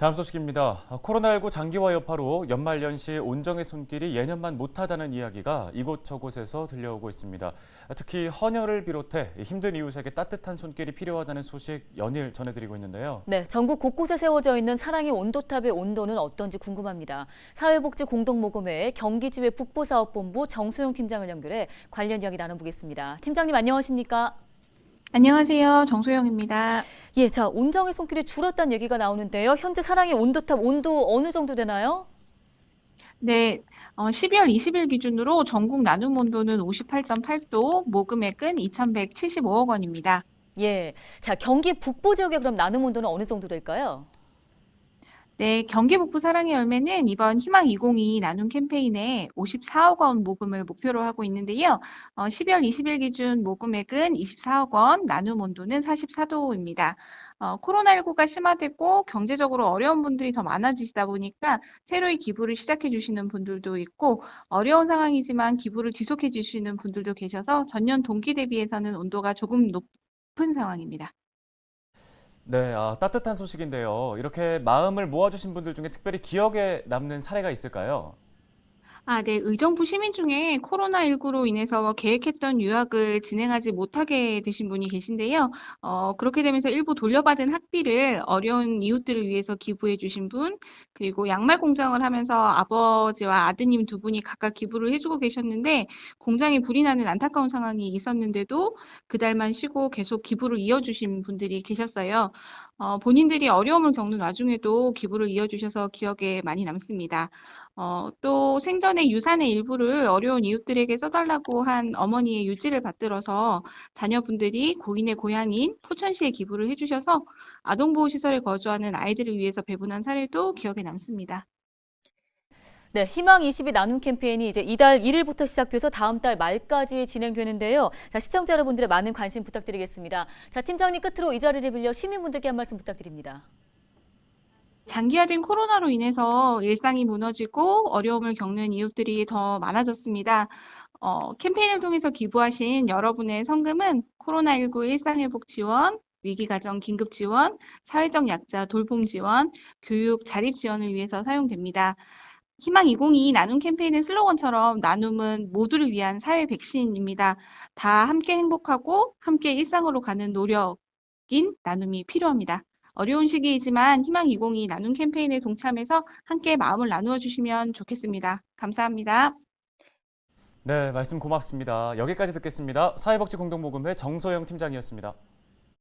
다음 소식입니다. 코로나19 장기화 여파로 연말연시 온정의 손길이 예년만 못하다는 이야기가 이곳저곳에서 들려오고 있습니다. 특히 헌혈을 비롯해 힘든 이웃에게 따뜻한 손길이 필요하다는 소식 연일 전해드리고 있는데요. 네, 전국 곳곳에 세워져 있는 사랑의 온도탑의 온도는 어떤지 궁금합니다. 사회복지 공동모금회 경기지회 북부사업본부 정소영 팀장을 연결해 관련 이야기 나눠보겠습니다. 팀장님 안녕하십니까? 안녕하세요. 정소영입니다. 예, 자 온정의 손길이 줄었다는 얘기가 나오는데요. 현재 사랑의 온도탑 온도 어느 정도 되나요? 네, 어, 12월 20일 기준으로 전국 나눔 온도는 58.8도, 모금액은 2,175억 원입니다. 예, 자 경기 북부 지역의 그럼 나눔 온도는 어느 정도 될까요? 네, 경기 북부 사랑의 열매는 이번 희망 2022 나눔 캠페인에 54억 원 모금을 목표로 하고 있는데요. 어, 12월 20일 기준 모금액은 24억 원, 나눔 온도는 44도입니다. 어, 코로나19가 심화되고 경제적으로 어려운 분들이 더 많아지시다 보니까 새로이 기부를 시작해 주시는 분들도 있고 어려운 상황이지만 기부를 지속해 주시는 분들도 계셔서 전년 동기 대비해서는 온도가 조금 높은 상황입니다. 네, 아, 따뜻한 소식인데요. 이렇게 마음을 모아주신 분들 중에 특별히 기억에 남는 사례가 있을까요? 아, 네. 의정부 시민 중에 코로나19로 인해서 계획했던 유학을 진행하지 못하게 되신 분이 계신데요. 어, 그렇게 되면서 일부 돌려받은 학비를 어려운 이웃들을 위해서 기부해 주신 분, 그리고 양말 공장을 하면서 아버지와 아드님 두 분이 각각 기부를 해주고 계셨는데, 공장에 불이 나는 안타까운 상황이 있었는데도 그달만 쉬고 계속 기부를 이어주신 분들이 계셨어요. 어, 본인들이 어려움을 겪는 와중에도 기부를 이어주셔서 기억에 많이 남습니다. 어, 또 생전에 유산의 일부를 어려운 이웃들에게 써달라고 한 어머니의 유지를 받들어서 자녀분들이 고인의 고향인 포천시에 기부를 해주셔서 아동보호시설에 거주하는 아이들을 위해서 배분한 사례도 기억에 남습니다. 네, 희망 22 나눔 캠페인이 이제 이달 1일부터 시작돼서 다음 달 말까지 진행되는데요. 자, 시청자 여러분들의 많은 관심 부탁드리겠습니다. 자, 팀장님 끝으로 이 자리를 빌려 시민분들께 한 말씀 부탁드립니다. 장기화된 코로나로 인해서 일상이 무너지고 어려움을 겪는 이웃들이 더 많아졌습니다. 어, 캠페인을 통해서 기부하신 여러분의 성금은 코로나19 일상회복 지원, 위기가정 긴급 지원, 사회적 약자 돌봄 지원, 교육 자립 지원을 위해서 사용됩니다. 희망 2022 나눔 캠페인의 슬로건처럼 나눔은 모두를 위한 사회 백신입니다. 다 함께 행복하고 함께 일상으로 가는 노력인 나눔이 필요합니다. 어려운 시기이지만 희망 2022 나눔 캠페인에 동참해서 함께 마음을 나누어 주시면 좋겠습니다. 감사합니다. 네, 말씀 고맙습니다. 여기까지 듣겠습니다. 사회복지공동모금회 정소영 팀장이었습니다.